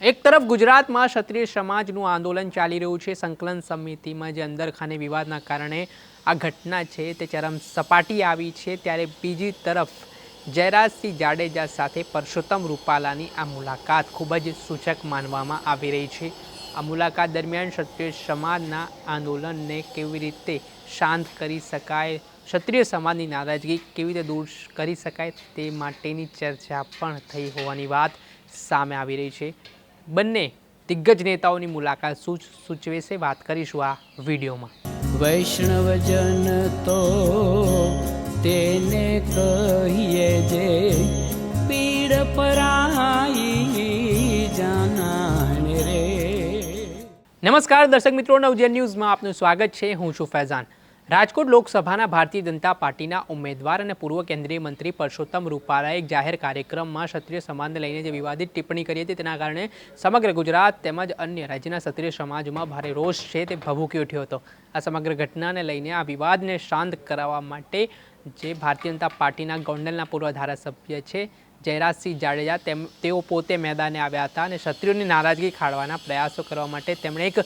એક તરફ ગુજરાતમાં ક્ષત્રિય સમાજનું આંદોલન ચાલી રહ્યું છે. સંકલન સમિતિમાં જે અંદરખાને વિવાદના કારણે આ ઘટના છે તે ચરમ સપાટી આવી છે. ત્યારે બીજી તરફ જયરાજસિંહ જાડેજા સાથે પરસોત્તમ રૂપાલાની આ મુલાકાત ખૂબ જ સૂચક માનવામાં આવી રહી છે. આ મુલાકાત દરમિયાન ક્ષત્રિય સમાજના આંદોલનને કેવી રીતે શાંત કરી શકાય, ક્ષત્રિય સમાજની નારાજગી કેવી રીતે દૂર કરી શકાય તે માટેની ચર્ચા પણ થઈ હોવાની વાત સામે આવી રહી છે. બંને દિગ્ગજ નેતાઓની મુલાકાત સૂચવે છે. વાત કરીશું આ વિડીયોમાં. વૈષ્ણવજન તો તેને કહીએ જે પીડ પરાઈ જાનાને રે. નમસ્કાર દર્શક મિત્રો નવજન ન્યૂઝમાં આપનું સ્વાગત છે. હું છું ફૈઝાન. રાજકોટ લોકસભાના ભારતીય જનતા પાર્ટીના ઉમેદવાર અને પૂર્વ કેન્દ્રીય મંત્રી પરસોત્તમ રૂપાલાએ એક જાહેર કાર્યક્રમમાં ક્ષત્રિય સમાજને લઈને જે વિવાદિત ટિપ્પણી કરી હતી તેના કારણે સમગ્ર ગુજરાત તેમજ અન્ય રાજ્યના ક્ષત્રિય સમાજમાં ભારે રોષ છે તે ભભૂકી ઉઠ્યો હતો. આ સમગ્ર ઘટનાને લઈને આ વિવાદને શાંત કરાવવા માટે જે ભારતીય જનતા પાર્ટીના ગોંડલના પૂર્વ ધારાસભ્ય છે જયરાજસિંહ જાડેજા તેમ, તેઓ પોતે મેદાને આવ્યા હતા અને ક્ષત્રિયોની નારાજગી ખાળવાના પ્રયાસો કરવા માટે તેમણે એક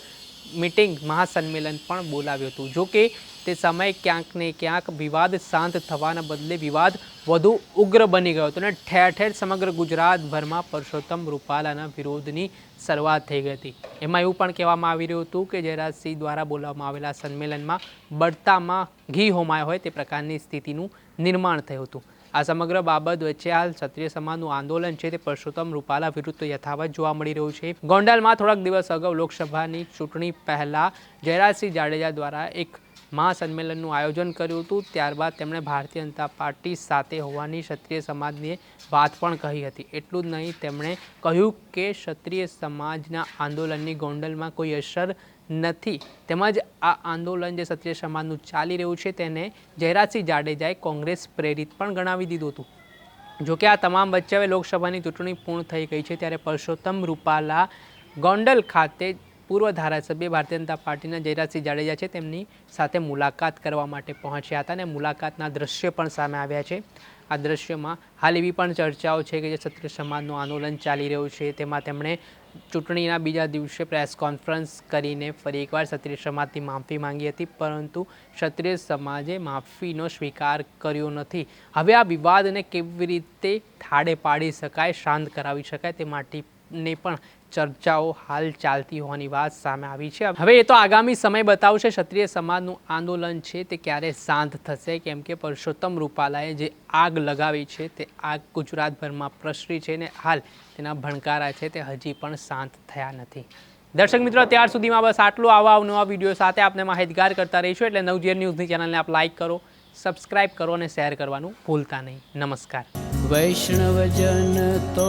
મિટિંગ મહાસંમેલન પણ બોલાવ્યું હતું. જો કે તે સમયે ક્યાંક ને ક્યાંક વિવાદ શાંત થવાના બદલે વિવાદ વધુ ઉગ્ર બની ગયો હતો અને ઠેર ઠેર સમગ્ર ગુજરાતભરમાં પરસોત્તમ રૂપાલાના વિરોધની શરૂઆત થઈ ગઈ હતી. એમાં એવું પણ કહેવામાં આવી રહ્યું હતું કે જયરાજસિંહ દ્વારા બોલાવવામાં આવેલા સંમેલનમાં બળતામાં ઘી હોમાયો હોય તે પ્રકારની સ્થિતિનું નિર્માણ થયું હતું. આ સમગ્ર બાબત વચ્ચે હાલ ક્ષત્રિય સમાજનું આંદોલન છે તે પરસોત્તમ રૂપાલા વિરુદ્ધ યથાવત જોવા મળી રહ્યું છે. ગોંડલમાં થોડાક દિવસ અગાઉ લોકસભાની ચૂંટણી પહેલાં જયરાજસિંહ જાડેજા દ્વારા એક મહાસંમેલનનું આયોજન કર્યું હતું. ત્યારબાદ તેમણે ભારતીય જનતા પાર્ટી સાથે હોવાની ક્ષત્રિય સમાજની વાત પણ કહી હતી. એટલું જ નહીં, તેમણે કહ્યું કે ક્ષત્રિય સમાજના આંદોલનની ગોંડલમાં કોઈ અસર નથી. તેમજ આ આંદોલન જે ક્ષત્રિય સમાજનું ચાલી રહ્યું છે તેને જયરાજસિંહ જાડેજાએ કોંગ્રેસ પ્રેરિત પણ ગણાવી દીધું હતું. જોકે આ તમામ વચ્ચે હવે લોકસભાની ચૂંટણી પૂર્ણ થઈ ગઈ છે ત્યારે પરસોત્તમ રૂપાલા ગોંડલ ખાતે પૂર્વ ધારાસભ્ય ભારતીય જનતા પાર્ટીના જયરાજસિંહ જાડેજા છે. તેમની સાથે મુલાકાત કરવા માટે પહોંચ્યા હતા અને મુલાકાતના દ્રશ્ય પણ સામે આવ્યા છે. આ દ્રશ્યમાં હાલ એવી પણ ચર્ચાઓ છે કે જે ક્ષત્રિય સમાજનું આંદોલન ચાલી રહ્યું છે. તેમાં તેમણે ચૂંટણીના બીજા દિવસે પ્રેસ કોન્ફરન્સ કરીને ફરી એકવાર ક્ષત્રિય સમાજથી માફી માંગી હતી, પરંતુ ક્ષત્રિય સમાજે માફીનો સ્વીકાર કર્યો નથી. હવે આ વિવાદને કેવી રીતે થાળે પાડી શકાય, શાંત કરાવી શકાય તે માટેની પણ ચર્ચાઓ હાલ ચાલતી હોવાની વાત સામે આવી છે. હવે એ તો આગામી સમય બતાવશે. ક્ષત્રિય સમાજનું આંદોલન છે તે ક્યારે શાંત થશે? કેમ કે પરસોત્તમ રૂપાલાએ જે આગ લગાવી છે તે આગ ગુજરાતભરમાં પ્રસરી છે ને હાલ તેના ભણકારા છે તે હજી પણ શાંત થયા નથી. દર્શક મિત્રો, અત્યાર સુધીમાં બસ આટલું. આવા નવા વીડિયો સાથે આપને માહિતગાર કરતા રહીશું એટલે નવજીવન ન્યૂઝની ચેનલને આપ લાઇક કરો, સબસ્ક્રાઇબ કરો અને શેર કરવાનું ભૂલતા નહીં. નમસ્કાર. વૈષ્ણવજન તો